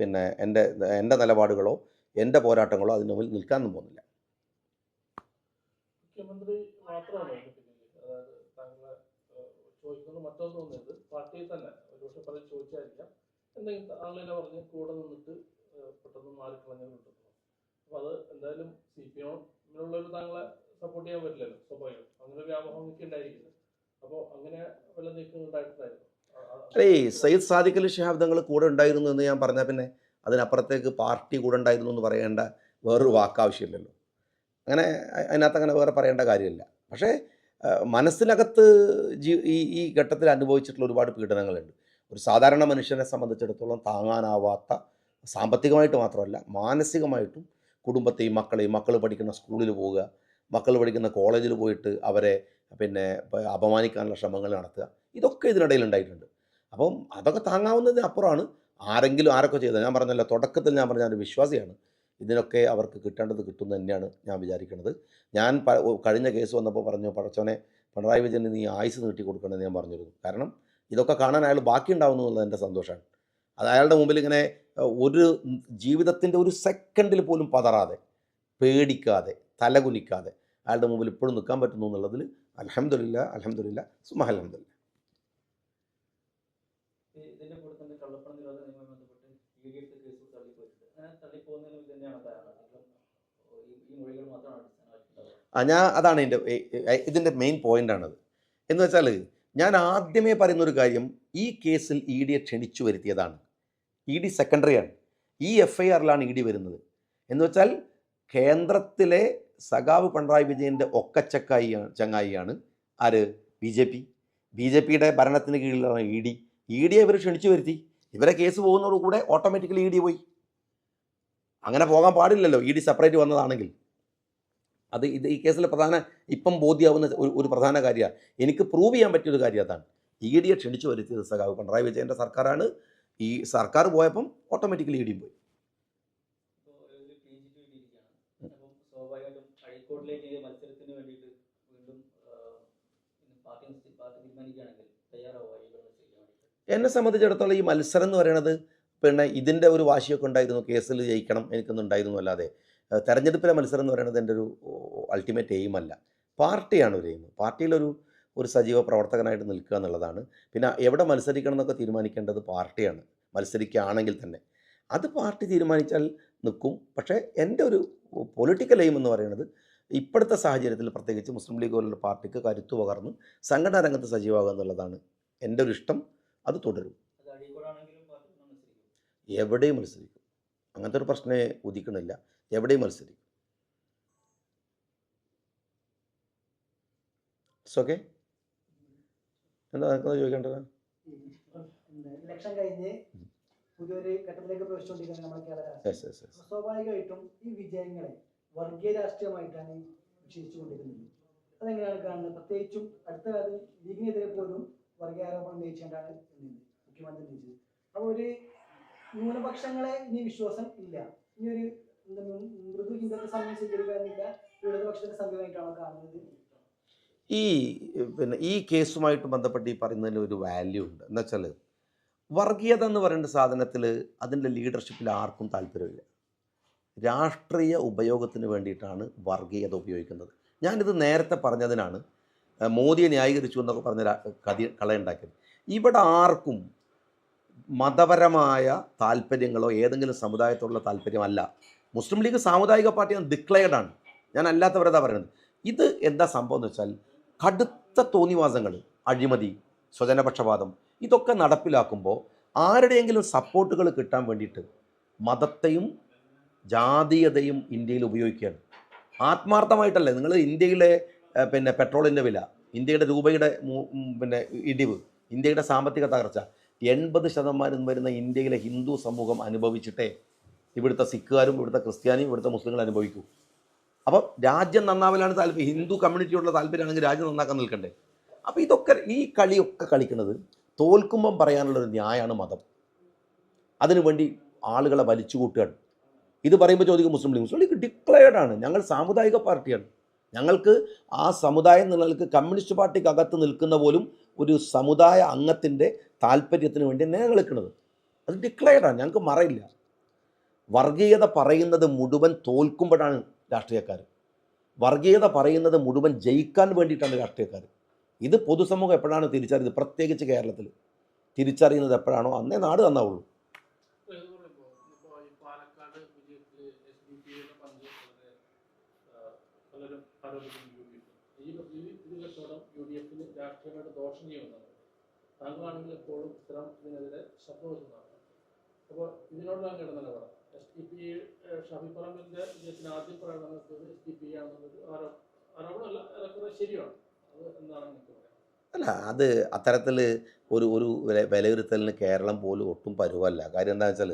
പിന്നെ എന്റെ എന്റെ നിലപാടുകളോ എന്റെ പോരാട്ടങ്ങളോ അതിന് മുമ്പിൽ നിൽക്കാനൊന്നും പോകുന്നില്ല.
മുഖ്യമന്ത്രി പാർട്ടിയിൽ തന്നെ എന്തെങ്കിലും നിന്നിട്ട് പെട്ടെന്ന് അത് എന്തായാലും താങ്കളെ സപ്പോർട്ട് ചെയ്യാൻ പറ്റില്ലല്ലോ സ്വാഭാവികം. അങ്ങനെ ഒരു വ്യാമോഹം ഒക്കെ
അല്ലേ സയ്യിദ് സാദിഖ് അലി ഷിഹാബ് തങ്ങൾ കൂടെ ഉണ്ടായിരുന്നു എന്ന് ഞാൻ പറഞ്ഞാൽ പിന്നെ അതിനപ്പുറത്തേക്ക് പാർട്ടി കൂടെ ഉണ്ടായിരുന്നു എന്ന് പറയേണ്ട വേറൊരു വാക്കാവശ്യമില്ലല്ലോ അങ്ങനെ അതിനകത്ത് അങ്ങനെ വേറെ പറയേണ്ട കാര്യമില്ല. പക്ഷേ മനസ്സിനകത്ത് ജീ ഈ ഈ ഘട്ടത്തിൽ അനുഭവിച്ചിട്ടുള്ള ഒരുപാട് പീഡനങ്ങളുണ്ട്. ഒരു സാധാരണ മനുഷ്യനെ സംബന്ധിച്ചിടത്തോളം താങ്ങാനാവാത്ത സാമ്പത്തികമായിട്ട് മാത്രമല്ല മാനസികമായിട്ടും കുടുംബത്തെയും മക്കളെയും മക്കൾ പഠിക്കുന്ന സ്കൂളിൽ പോവുക മക്കൾ പഠിക്കുന്ന കോളേജിൽ പോയിട്ട് അവരെ പിന്നെ അപമാനിക്കാനുള്ള ശ്രമങ്ങൾ നടത്തുക. ഇതൊക്കെ ഇതിനിടയിൽ ഉണ്ടായിട്ടുണ്ട്. അപ്പം അതൊക്കെ താങ്ങാവുന്നതിന് അപ്പുറമാണ് ആരെങ്കിലും ആരൊക്കെ ചെയ്തത്. ഞാൻ പറഞ്ഞല്ലോ തുടക്കത്തിൽ ഞാൻ പറഞ്ഞ ഒരു വിശ്വാസിയാണ്. ഇതിനൊക്കെ അവർക്ക് കിട്ടേണ്ടത് കിട്ടുമെന്ന് തന്നെയാണ് ഞാൻ വിചാരിക്കുന്നത്. ഞാൻ കഴിഞ്ഞ കേസ് വന്നപ്പോൾ പറഞ്ഞു പടച്ചോനെ പിണറായി വിജയന് നീ ആയുസ് നീട്ടി കൊടുക്കണമെന്ന് ഞാൻ പറഞ്ഞിരുന്നു. കാരണം ഇതൊക്കെ കാണാൻ അയാൾ ബാക്കി ഉണ്ടാവുന്നു എന്നുള്ളത് എന്റെ സന്തോഷമാണ്. അത് അയാളുടെ മുമ്പിൽ ഇങ്ങനെ ഒരു ജീവിതത്തിന്റെ ഒരു സെക്കൻഡിൽ പോലും പതറാതെ പേടിക്കാതെ തലകുനിക്കാതെ അയാളുടെ മുമ്പിൽ ഇപ്പോഴും നിൽക്കാൻ പറ്റുന്നു എന്നുള്ളതിൽ അലഹമില്ല അലഹമില്ല സുമഹ അലഹമില്ല ആ ഞാൻ അതാണ് എന്റെ ഇതിന്റെ മെയിൻ പോയിന്റാണത് എന്ന് വെച്ചാൽ ഞാൻ ആദ്യമേ പറയുന്ന ഒരു കാര്യം ഈ കേസിൽ ഇ ഡിയെ ക്ഷണിച്ചു വരുത്തിയതാണ്. ഇ ഡി സെക്കൻഡറിയാണ് ഈ എഫ് ഐ ആറിലാണ് ഇ ഡി വരുന്നത്. എന്ന് വെച്ചാൽ കേന്ദ്രത്തിലെ സഖാവ് പിണറായി വിജയന്റെ ഒക്കച്ചക്കായി ചങ്ങായിയാണ്. ആര്? B J P. B J പിയുടെ ഭരണത്തിന് കീഴിലാണ് ഇ ഡി. ഇ ഡിയെ ഇവർ ക്ഷണിച്ചു വരുത്തി. ഇവരെ കേസ് പോകുന്നതോടുകൂടെ ഓട്ടോമാറ്റിക്കലി ഇ ഡി പോയി. അങ്ങനെ പോകാൻ പാടില്ലല്ലോ. ഇ ഡി സെപ്പറേറ്റ് വന്നതാണെങ്കിൽ. അത് ഇത് ഈ കേസിലെ പ്രധാന ഇപ്പം ബോധ്യമാവുന്ന ഒരു ഒരു പ്രധാന കാര്യമാണ് എനിക്ക് പ്രൂവ് ചെയ്യാൻ പറ്റിയൊരു കാര്യം അതാണ്. ഇ ഡിയെ ക്ഷണിച്ചു വരുത്തിയത് സഖാവ് പിണറായി വിജയന്റെ സർക്കാരാണ്. ഈ സർക്കാർ പോയപ്പം ഓട്ടോമാറ്റിക്കലി ഇ ഡിയും പോയി
ഇപ്പോൾ ഒരു പി ജി ടു ഇരിക്കുകയാണ് അപ്പം സ്വാഭാവികമായിട്ടും ഹൈക്കോടതിയിലേക്ക് ഈ മത്സരത്തിന് വേണ്ടിയിട്ട് വീണ്ടും ആ, ഇനി പാർട്ടി നിശ്ചയി- പാർട്ടി തീരുമാനിക്കുകയാണെങ്കിൽ തയ്യാറാവുക ഈ ഇവിടെ ചെയ്യാൻ വേണ്ടിയിട്ട്
എന്നെ സംബന്ധിച്ചിടത്തോളം ഈ മത്സരം എന്ന് പറയുന്നത് പിന്നെ ഇതിന്റെ ഒരു വാശിയൊക്കെ ഉണ്ടായിരുന്നു. കേസിൽ ജയിക്കണം എനിക്കൊന്നും ഉണ്ടായിരുന്നു അല്ലാതെ. തെരഞ്ഞെടുപ്പിലെ മത്സരം എന്ന് പറയുന്നത് എന്റെ ഒരു അൾട്ടിമേറ്റ് എയിം അല്ല. പാർട്ടിയാണ് ഒരു എയിം പാർട്ടിയിലൊരു ഒരു സജീവ പ്രവർത്തകനായിട്ട് നിൽക്കുക എന്നുള്ളതാണ്. പിന്നെ എവിടെ മത്സരിക്കണം എന്നൊക്കെ തീരുമാനിക്കേണ്ടത് പാർട്ടിയാണ്. മത്സരിക്കുകയാണെങ്കിൽ തന്നെ. അത് പാർട്ടി തീരുമാനിച്ചാൽ നിൽക്കും. പക്ഷേ എന്റെ ഒരു പൊളിറ്റിക്കൽ എയിം എന്ന് പറയുന്നത് ഇപ്പോഴത്തെ സാഹചര്യത്തിൽ പ്രത്യേകിച്ച് മുസ്ലിം ലീഗ് പോലുള്ള പാർട്ടിക്ക് കരുത്തു പകർന്ന് സംഘടനാ രംഗത്ത് സജീവമാകുക എന്നുള്ളതാണ്. എന്റെ ഒരു ഇഷ്ടം. അത് തുടരും. എവിടെയും മത്സരിക്കും. അങ്ങനത്തെ ഒരു പ്രശ്നമേ ഉദിക്കണില്ല. എവിടെയും മത്സരിക്കും. ഇറ്റ്സ് ഓക്കെ എന്താ നിനക്ക് ചോദിക്കേണ്ടത്?
ഇലക്ഷൻ കഴിഞ്ഞ് പുതിയൊരു ഘട്ടത്തിലേക്ക് പ്രവേശിച്ചുകൊണ്ടിരിക്കുന്നത് നമ്മുടെ കേരള രാഷ്ട്രീയം.
യെസ് യെസ് യെസ്
സ്വാഭാവികമായിട്ടും ഈ വിജയങ്ങളെ വർഗീയ രാഷ്ട്രീയമായിട്ടാണ് വിശേഷിച്ചുകൊണ്ടിരിക്കുന്നത്. അതെങ്ങനെയാണ് കാണുന്നത്? പ്രത്യേകിച്ചും അടുത്ത കാലത്ത് ലീഗിനെതിരെ പോലും വർഗീയ ആരോപണം ഉന്നയിച്ചുകൊണ്ടാണ് നിന്നത് മുഖ്യമന്ത്രി ഉന്നയിച്ചത്. അപ്പോൾ ഒരു ന്യൂനപക്ഷങ്ങളെ ഇനി വിശ്വാസം ഇല്ല. ഇനി ഒരു മൃദു ഹിന്ദുത്വ സമയം സ്വീകരിക്കാനില്ല ഇടതുപക്ഷത്തിന്റെ സംഘമായിട്ടാണ് കാണുന്നത്.
ഈ പിന്നെ ഈ കേസുമായിട്ട് ബന്ധപ്പെട്ട് ഈ പറയുന്നതിൽ ഒരു വാല്യൂ ഉണ്ട്. എന്ന് വെച്ചാൽ വർഗീയത എന്ന് പറയുന്ന സാധനത്തിൽ അതിന്റെ ലീഡർഷിപ്പിൽ ആർക്കും താല്പര്യമില്ല. രാഷ്ട്രീയ ഉപയോഗത്തിന് വേണ്ടിയിട്ടാണ് വർഗീയത ഉപയോഗിക്കുന്നത്. ഞാനിത് നേരത്തെ പറഞ്ഞതിനാണ് മോദിയെ ന്യായീകരിച്ചു എന്നൊക്കെ പറഞ്ഞ കഥ കളയുണ്ടാക്കിയത് ഇവിടെ ആർക്കും മതപരമായ താല്പര്യങ്ങളോ ഏതെങ്കിലും സമുദായത്തോടുള്ള താല്പര്യമല്ല. മുസ്ലിം ലീഗ് സാമുദായിക പാർട്ടിയാണ് ഡിക്ലെയർഡ് ആണ്. ഞാൻ അല്ലാത്തവരതാ പറയുന്നത് ഇത് എന്താ സംഭവം എന്ന് വെച്ചാൽ കടുത്ത തോന്നിവാസങ്ങൾ അഴിമതി സ്വജനപക്ഷപാതം ഇതൊക്കെ നടപ്പിലാക്കുമ്പോൾ ആരുടെയെങ്കിലും സപ്പോർട്ടുകൾ കിട്ടാൻ വേണ്ടിയിട്ട് മതത്തെയും ജാതീയതയും ഇന്ത്യയിൽ ഉപയോഗിക്കുകയാണ്. ആത്മാർത്ഥമായിട്ടല്ലേ? നിങ്ങൾ ഇന്ത്യയിലെ പിന്നെ പെട്രോളിന്റെ വില ഇന്ത്യയുടെ രൂപയുടെ പിന്നെ ഇടിവ് ഇന്ത്യയുടെ സാമ്പത്തിക തകർച്ച എൺപത് ശതമാനം വരുന്ന ഇന്ത്യയിലെ ഹിന്ദു സമൂഹം അനുഭവിച്ചിട്ടേ ഇവിടുത്തെ സിഖുകാരും ഇവിടുത്തെ ക്രിസ്ത്യാനിയും ഇവിടുത്തെ മുസ്ലിങ്ങളും അനുഭവിക്കൂ. അപ്പം രാജ്യം നന്നാവലാണ് താല്പര്യം ഹിന്ദു കമ്മ്യൂണിറ്റിയോടുള്ള താല്പര്യമാണെങ്കിൽ രാജ്യം നന്നാക്കാൻ നിൽക്കണ്ടേ? അപ്പോൾ ഇതൊക്കെ ഈ കളിയൊക്കെ കളിക്കുന്നത് തോൽക്കുമ്പം പറയാനുള്ളൊരു ന്യായമാണ് മതം. അതിനുവേണ്ടി ആളുകളെ വലിച്ചു കൂട്ടുകയാണ് ഇത് പറയുമ്പോൾ ചോദിക്കും മുസ്ലിം ലീഗ് മുസ്ലിം ലീഗ് ഡിക്ലെയർഡ് ആണ്. ഞങ്ങൾ സാമുദായിക പാർട്ടിയാണ്. ഞങ്ങൾക്ക് ആ സമുദായം നിങ്ങൾക്ക് കമ്മ്യൂണിസ്റ്റ് പാർട്ടിക്ക് അകത്ത് നിൽക്കുന്ന പോലും ഒരു സമുദായ അംഗത്തിന്റെ താല്പര്യത്തിന് വേണ്ടി ഞങ്ങൾ നിൽക്കുന്നത്. അത് ഡിക്ലെയർഡാണ് ഞങ്ങൾക്ക് മറയില്ല. വർഗീയത പറയുന്നത് മുഴുവൻ തോൽക്കുമ്പോഴാണ് രാഷ്ട്രീയക്കാർ. വർഗീയത പറയുന്നത് മുഴുവൻ ജയിക്കാൻ വേണ്ടിയിട്ടാണ് രാഷ്ട്രീയക്കാർ. ഇത് പൊതുസമൂഹം എപ്പോഴാണ് തിരിച്ചറിയുന്നത്? പ്രത്യേകിച്ച് കേരളത്തിൽ. തിരിച്ചറിയുന്നത് എപ്പോഴാണോ? അന്നേ നാട് നന്നാവുള്ളൂ
ഇത് പറയുമ്പോൾ ഇപ്പോൾ ഈ പാലക്കാട് വിജയത്തിൽ എസ് ഡി പി യുടെ പങ്ക് വളരെ ആ, ആരോപിക്കുന്നു യു ഡി എഫ്. ഈ ഇത് കച്ചവടം യു ഡി എഫിന് രാഷ്ട്രീയമായിട്ട് ദോഷം ചെയ്യുന്നതാണ് താങ്കളാണെങ്കിൽ എപ്പോഴും ഇത്തരം ഇതിനെതിരെ ശബ്ദം അപ്പോൾ ഇതിനോട് താങ്കൾ നിലപാട്? എസ് ഡി പി ഷാഫി പറമ്പിന്റെ വിജയത്തിന് ആദ്യം പറയാൻ എസ് പി ആണെന്നൊരു ആരോപണം ശരിയാണ്. അത് എന്താണ്
അല്ല അത് അത്തരത്തിൽ ഒരു ഒരു വില- വിലയിരുത്തലിന് കേരളം പോലും ഒട്ടും പരുവല്ല. കാര്യം എന്താണെന്ന് വെച്ചാൽ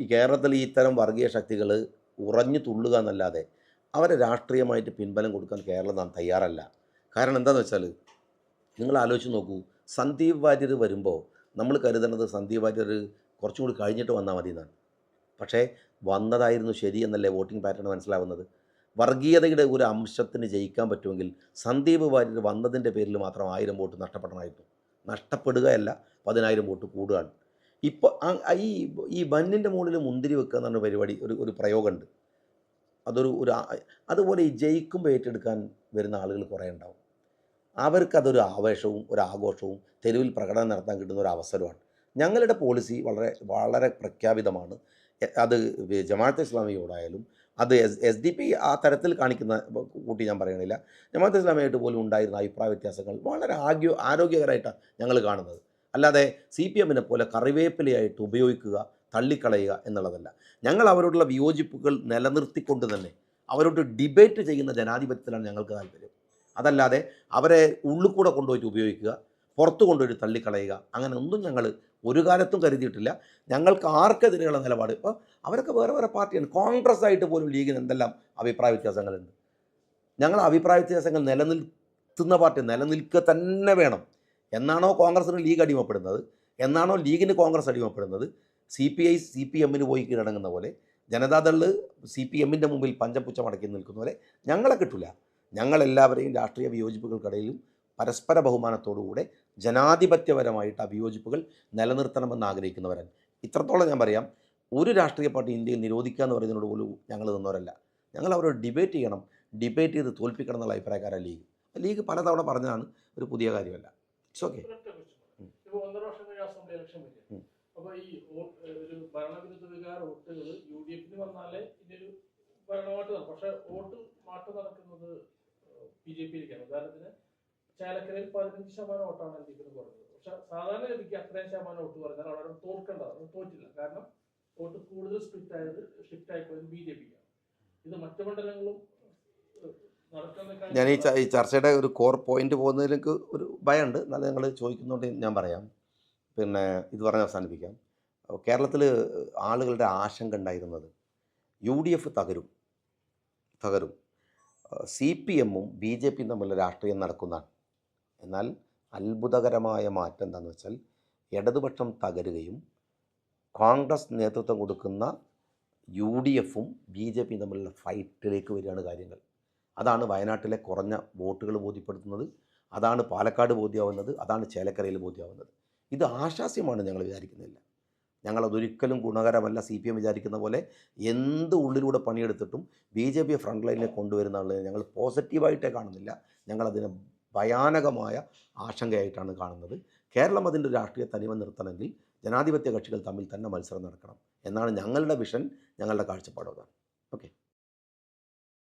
ഈ കേരളത്തിൽ ഇത്തരം വർഗീയ ശക്തികൾ ഉറഞ്ഞു തുള്ളുക എന്നല്ലാതെ അവരെ രാഷ്ട്രീയമായിട്ട് പിൻബലം കൊടുക്കാൻ കേരളം നാം തയ്യാറല്ല. കാരണം എന്താണെന്ന് വെച്ചാൽ നിങ്ങൾ ആലോചിച്ച് നോക്കൂ സന്ദീപ് വാര്യർ വരുമ്പോൾ നമ്മൾ കരുതുന്നത് സന്ദീപ് വാര്യർ കുറച്ചും കൂടി കഴിഞ്ഞിട്ട് വന്നാൽ മതി എന്നാണ് പക്ഷേ വന്നതായിരുന്നു ശരി എന്നല്ലേ വോട്ടിംഗ് പാറ്റേൺ മനസ്സിലാവുന്നത്? വർഗീയതയുടെ ഒരു അംശത്തിന് ജയിക്കാൻ പറ്റുമെങ്കിൽ സന്ദീപ് വാര്യർ വന്നതിന്റെ പേരിൽ മാത്രം ആയിരം വോട്ട് നഷ്ടപ്പെടണമായിരുന്നു. നഷ്ടപ്പെടുകയല്ല പതിനായിരം വോട്ട് കൂടുകയാണ്. ഇപ്പോൾ ഈ ഈ ബന്നിന്റെ മുകളിൽ മുന്തിരി വെക്കുക എന്നുള്ള പരിപാടി ഒരു ഒരു പ്രയോഗമുണ്ട്. അതൊരു ഒരു അതുപോലെ ഈ ജയിക്കുമ്പോൾ ഏറ്റെടുക്കാൻ വരുന്ന ആളുകൾ കുറേ ഉണ്ടാവും. അവർക്കതൊരു ആവേശവും ഒരു ആഘോഷവും തെരുവിൽ പ്രകടനം നടത്താൻ കിട്ടുന്ന ഒരു അവസരമാണ്. ഞങ്ങളുടെ പോളിസി വളരെ വളരെ പ്രഖ്യാപിതമാണ്. അത് ജമാഅത്ത് ഇസ്ലാമിയോടായാലും അത് എസ് എസ് ഡി പി ആ തരത്തിൽ കാണിക്കുന്ന കൂട്ടി ഞാൻ പറയണില്ല. ജമാഅത്ത് ഇസ്ലാമിയായിട്ട് പോലും ഉണ്ടായിരുന്ന അഭിപ്രായ വ്യത്യാസങ്ങൾ വളരെ ആഗ്യ ആരോഗ്യകരമായിട്ടാണ് ഞങ്ങൾ കാണുന്നത്. അല്ലാതെ സി പി എമ്മിനെ പോലെ കറിവേപ്പിലയായിട്ട് ഉപയോഗിക്കുക തള്ളിക്കളയുക എന്നുള്ളതല്ല. ഞങ്ങൾ അവരോടുള്ള വിയോജിപ്പുകൾ നിലനിർത്തിക്കൊണ്ട് തന്നെ അവരോട് ഡിബേറ്റ് ചെയ്യുന്ന ജനാധിപത്യത്തിലാണ് ഞങ്ങൾക്ക് താല്പര്യം. അതല്ലാതെ അവരെ ഉള്ളിൽ കൊണ്ടുപോയിട്ട് ഉപയോഗിക്കുക പുറത്തു കൊണ്ടുപോയിട്ട് തള്ളിക്കളയുക അങ്ങനെ ഒന്നും ഞങ്ങൾ ഒരു കാലത്തും കരുതിയിട്ടില്ല. ഞങ്ങൾക്ക് ആർക്കെതിരെയുള്ള നിലപാട്? ഇപ്പോൾ അവരൊക്കെ വേറെ വേറെ പാർട്ടിയാണ്. കോൺഗ്രസ് ആയിട്ട് പോലും ലീഗിന് എന്തെല്ലാം അഭിപ്രായ വ്യത്യാസങ്ങളുണ്ട്? ഞങ്ങൾ അഭിപ്രായ വ്യത്യാസങ്ങൾ നിലനിൽക്കുന്ന പാർട്ടി നിലനിൽക്കുക തന്നെ വേണം. എന്നാണോ കോൺഗ്രസിന് ലീഗ് അടിമപ്പെടുന്നത്? എന്നാണോ ലീഗിന് Congress അടിമപ്പെടുന്നത്? C P I C P എമ്മിന് പോയി കീഴടങ്ങുന്ന പോലെ ജനതാദൾ സി പി എമ്മിന്റെ മുമ്പിൽ പഞ്ചപുച്ച മടക്കി നിൽക്കുന്ന പോലെ ഞങ്ങളെ കിട്ടില്ല ഞങ്ങളെല്ലാവരെയും രാഷ്ട്രീയ വിയോജിപ്പുകൾക്കിടയിലും പരസ്പര ബഹുമാനത്തോടുകൂടെ ജനാധിപത്യപരമായിട്ട് ആ വിയോജിപ്പുകൾ നിലനിർത്തണമെന്ന് ആഗ്രഹിക്കുന്നവരാണ് ഇത്രത്തോളം ഞാൻ പറയാം. ഒരു രാഷ്ട്രീയ പാർട്ടി ഇന്ത്യയിൽ നിരോധിക്കുക എന്ന് പറയുന്നതിനോട് പോലും ഞങ്ങൾ നിന്നവരല്ല. ഞങ്ങൾ അവരോട് ഡിബേറ്റ് ചെയ്യണം. ഡിബേറ്റ് ചെയ്ത് തോൽപ്പിക്കണം എന്നുള്ള അഭിപ്രായക്കാരാണ് ലീഗ്. ലീഗ് പലതവണ പറഞ്ഞതാണ് ഒരു പുതിയ കാര്യമല്ല. ഇറ്റ്സ് ഓക്കെ
ഒരൊറ്റ question. ഇപ്പൊ ഒന്നര വർഷം കഴിഞ്ഞ അസംബ്ലി ഇലക്ഷൻ വരും
ഉം.
അപ്പൊ ഈ ഒരു ഭരണവിരുദ്ധ വികാര വോട്ടുകൾ യു ഡി എഫിന് വന്നാലേ ഇതൊരു ഭരണമായിട്ട് പക്ഷെ വോട്ട് മാറ്റം നടക്കുന്നത് ബി ജെ പിയിലേക്കാണ്. ഉദാഹരണത്തിന് ചാലക്കരയിൽ പതിനഞ്ച് ശതമാനം വോട്ടാണ് എൽ ഡി എഫിന് കുറഞ്ഞത്. പക്ഷെ സാധാരണ ഗതിക്ക് അത്രയും ശതമാനം വോട്ട് പറഞ്ഞാൽ അവിടെ തോൽക്കേണ്ടത് അത് തോറ്റില്ല. കാരണം വോട്ട് കൂടുതൽ സ്പ്ലിറ്റ് ആയത് ഷിഫ്റ്റ് ആയിപ്പോയത് ബി ജെ പിക്കാണ്. ഇത് മറ്റു മണ്ഡലങ്ങളും
ഞാൻ ഈ ചർച്ചയുടെ ഒരു കോർ പോയിന്റ് പോകുന്നതിലേക്ക് ഒരു ഭയമുണ്ട്. എന്നാലും നിങ്ങൾ ചോദിക്കുന്നതുകൊണ്ട് ഞാൻ പറയാം. പിന്നെ ഇത് പറഞ്ഞ് അവസാനിപ്പിക്കാം. കേരളത്തിൽ ആളുകളുടെ ആശങ്ക ഉണ്ടായിരുന്നത് യു ഡി എഫ് തകരും. തകരും. സി പി എമ്മും ബി ജെ പിയും തമ്മിലുള്ള രാഷ്ട്രീയം നടക്കുന്നതാണ്. എന്നാൽ അത്ഭുതകരമായ മാറ്റം എന്താണെന്ന് വെച്ചാൽ ഇടതുപക്ഷം തകരുകയും കോൺഗ്രസ് നേതൃത്വം കൊടുക്കുന്ന യു ഡി എഫും ബി ജെ പിയും തമ്മിലുള്ള ഫൈറ്റിലേക്ക് വരികയാണ് കാര്യങ്ങൾ. അതാണ് വയനാട്ടിലെ കുറഞ്ഞ വോട്ടുകൾ ബോധ്യപ്പെടുത്തുന്നത്. അതാണ് പാലക്കാട് ബോധ്യമാവുന്നത്. അതാണ് ചേലക്കരയിൽ ബോധ്യമാവുന്നത്. ഇത് ആശാസ്യമാണ് ഞങ്ങൾ വിചാരിക്കുന്നില്ല. ഞങ്ങളതൊരിക്കലും ഗുണകരമല്ല സി പി എം വിചാരിക്കുന്ന പോലെ എന്ത് ഉള്ളിലൂടെ പണിയെടുത്തിട്ടും ബി ജെ പിയെ ഫ്രണ്ട് ലൈനിൽ കൊണ്ടുവരുന്നുള്ളത് ഞങ്ങൾ പോസിറ്റീവായിട്ടേ കാണുന്നില്ല. ഞങ്ങളതിനെ ഭയാനകമായ ആശങ്കയായിട്ടാണ് കാണുന്നത്. കേരളം അതിന്റെ രാഷ്ട്രീയ തനിമ നിർത്തണമെങ്കിൽ ജനാധിപത്യ കക്ഷികൾ തമ്മിൽ തന്നെ മത്സരം നടക്കണം. എന്നാണ് ഞങ്ങളുടെ വിഷൻ ഞങ്ങളുടെ കാഴ്ചപ്പാട്.